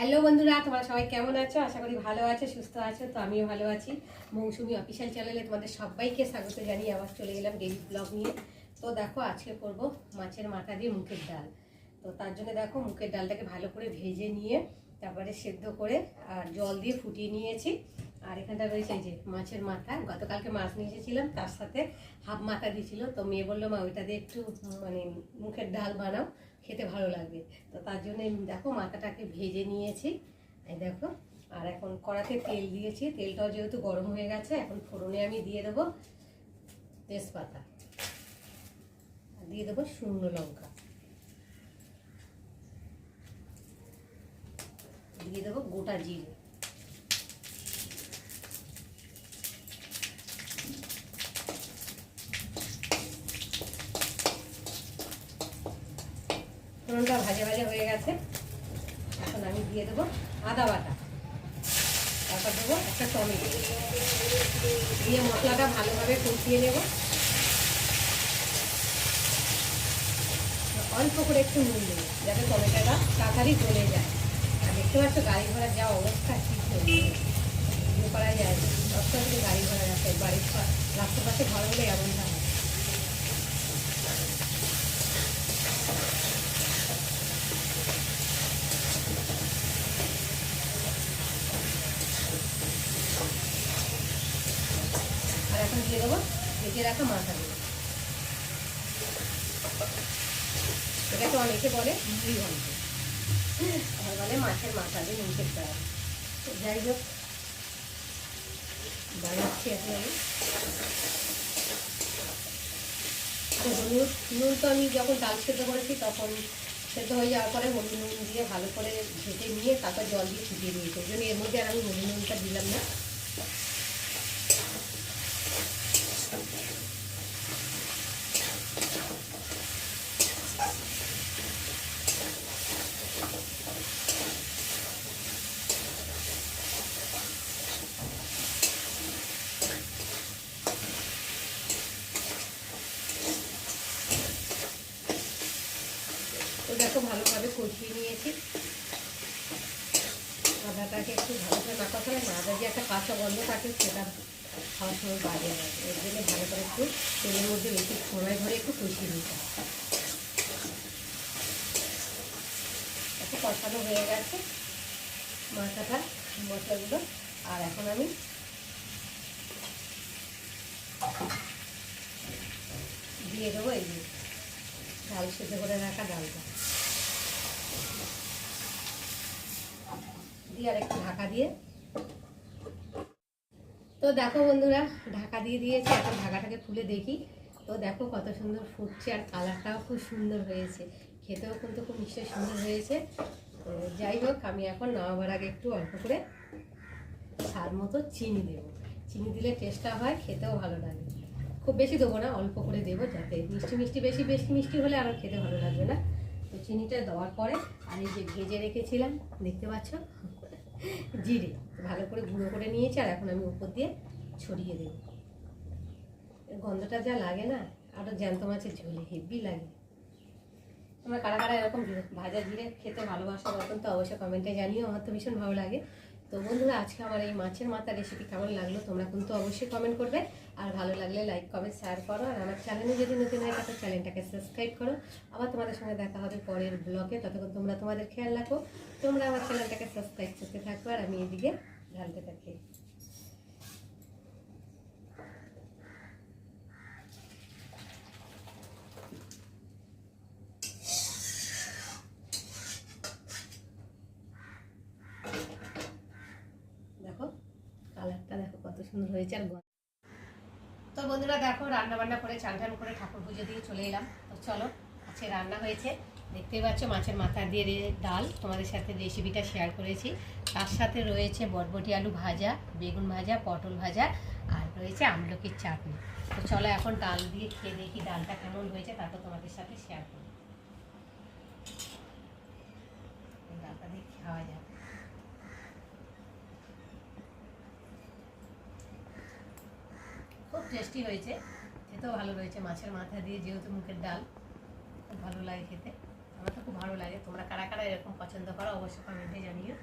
Hello বন্ধুরা, তোমরা সবাই কেমন আছো? আশা করি ভালো আছো, সুস্থ আছো, তো আমিও ভালো আছি। মৌসুমি অফিসিয়াল চ্যানেলে তোমাদের সবাইকে স্বাগত জানিয়ে আবার চলে গেলাম ডেলি ব্লগ নিয়ে। তো দেখো, আজকে করব মাছের মাথা দিয়ে মুখের ডাল। তো তার জন্য দেখো, মুখের ডালটাকে ভালো করে ভেজে নিয়ে তারপরে সেদ্ধ করে আর জল দিয়ে ফুটিয়ে নিয়েছি। আর এখানটা রয়েছে যে মাছের মাথা। গতকালকে মাছ নিয়ে এসেছিলাম, তার সাথে হাফ মাথা দিয়েছিল। তো মেয়ে বলল, মা, ওইটা দিয়ে একটু মানে মুখের ডাল বানাও। খেতে ভালো লাগবে তো তার জন্য দেখো মাথাটাকে ভেজে নিয়েছি। দেখো, আর এখন কড়াতে তেল দিয়েছি। তেলটাও যেহেতু গরম হয়ে গেছে, এখন ফোড়নে আমি দিয়ে দেবো তেজপাতা। দিয়ে দেবো শুকনো লঙ্কা। দিয়ে দেবো গোটা জিরে। ফোড়নটা ভাজা ভাজা হয়ে গেছে। এখন আমি দিয়ে দেবো আদা বাটা। তারপর দেবো একটা টমেটো। দিয়ে মশলাটা ভালোভাবে কষিয়ে নেব। অল্প করে একটু নুন দেবো, যাতে টমেটোটা তাড়াতাড়ি গলে যায়। আর দেখতে পাচ্ছ, গাড়ি ঘোড়ার যা অবস্থা ঠিক করা যায় দশটা থেকে গাড়ি ঘোড়া যাচ্ছে বাড়ির রাস্তার পাশে ঘর হলে এমনটা হয় আর এখন দিয়ে দেবো ভেজে রাখা মাথা দিয়ে এটাকে অনেকে বলে মুড়ি ঘন্ট। বলে মাছের মাথা দিয়ে ডাল যাই হোক, বানাচ্ছি এখন আমি। হলুদ নুন তো আমি যখন ডাল সেদ্ধ করেছি তখন সেদ্ধ হয়ে যাওয়ার পরে হলুদ নুন দিয়ে ভালো করে ভেজে নিয়ে তারপর জল দিয়ে ফুটিয়ে দিয়েছি ওই জন্য এর মধ্যে আর আমি হলুদ নুনটা দিলাম না। তো দেখো ভালোভাবে কষিয়ে নিয়েছি। আদাটাকে একটু ভালো করে না কষালে না, আদা যে একটা কাঁচা গন্ধ থাকে সেটা খাওয়ার সময় বাজে না। এর জন্য ভালো করে একটু তেলের মধ্যে বেশি সময় ধরে একটু কষিয়ে নিতে। একটু কষানো হয়ে গেছে মাথাটা, মশলাগুলো। আর এখন আমি দিয়ে দেবো এই ডাল সেদ্ধ করে রাখা ডালটা। দিয়ে আর একটু ঢাকা দিয়ে। তো দেখো বন্ধুরা, ঢাকা দিয়ে দিয়েছে, এখন ঢাকাটাকে খুলে দেখি। তো দেখো কত সুন্দর ফুটছে আর কালারটাও খুব সুন্দর হয়েছে। খেতেও কিন্তু খুব নিশ্চয়ই সুন্দর হয়েছে। তো যাই হোক, আমি এখন নামাবার আগে একটু অল্প করে স্বাদ মতো চিনি দেবো। চিনি দিলে টেস্টটা হয়, খেতেও ভালো লাগে। খুব বেশি দেবো না, অল্প করে দেবো যাতে মিষ্টি মিষ্টি বেশি বেশি মিষ্টি হলে আরও খেতে ভালো লাগবে না। তো চিনিটা দেওয়ার পরে আর এই যে ভেজে রেখেছিলাম, দেখতে পাচ্ছ? জিরে, ভালো করে গুঁড়ো করে নিয়েছি আর এখন আমি উপর দিয়ে ছড়িয়ে দেবো। গন্ধটা যা লাগে না আরও জ্যান্ত মাছের ঝোলে, হেভি লাগে। তোমরা কারা কারা এরকম ভাজা জিরে খেতে ভালোবাসো তখন তো, অবশ্যই কমেন্টে জানিও, আমার তো ভীষণ ভালো লাগে। তো বন্ধুরা, আজকে আমার এই মাছের মাথা রেসিপি কেমন লাগল তোমরা কিন্তু অবশ্যই কমেন্ট করবে। আর ভালো লাগলে লাইক কমেন্ট শেয়ার করো। আর আমার চ্যানেলে যদি নতুন হয় তাহলে চ্যানেলটাকে সাবস্ক্রাইব করো। আবার তোমাদের সঙ্গে দেখা হবে পরের ব্লগে ততক্ষণ তোমরা তোমাদের খেয়াল রাখো। তোমরা আমার চ্যানেলটাকে সাবস্ক্রাইব করতে থাকো। আর আমি এদিকে ঢালতে থাকি। দেখো কালারটা দেখো কত সুন্দর হয়েছে আর তো বন্ধুরা দেখো রান্না বান্না করে চান টান করে ঠাকুর পুজো দিয়ে চলে এলাম। তো চলো, আজকে রান্না হয়েছে। দেখতেই পাচ্ছ, মাছের মাথা দিয়ে ডাল। তোমাদের সাথে রেসিপিটা শেয়ার করেছি। তার সাথে রয়েছে বটবটি আলু ভাজা, বেগুন ভাজা, পটল ভাজা, আর রয়েছে আমলকির চাটনি। তো চলো এখন ডাল দিয়ে খেয়ে দেখি ডালটা কেমন হয়েছে, তারপর তোমাদের সাথে শেয়ার করব। ডালটা দিয়ে খাওয়া যাবে খুব টেস্টি হয়েছে খেতেও ভালো রয়েছে। মাছের মাথা দিয়ে যেহেতু মুখের ডাল, খুব ভালো লাগে খেতে। আমার তো খুব ভালো লাগে। তোমরা কারা কারা এরকম পছন্দ করো অবশ্যই কমেন্টে জানিও।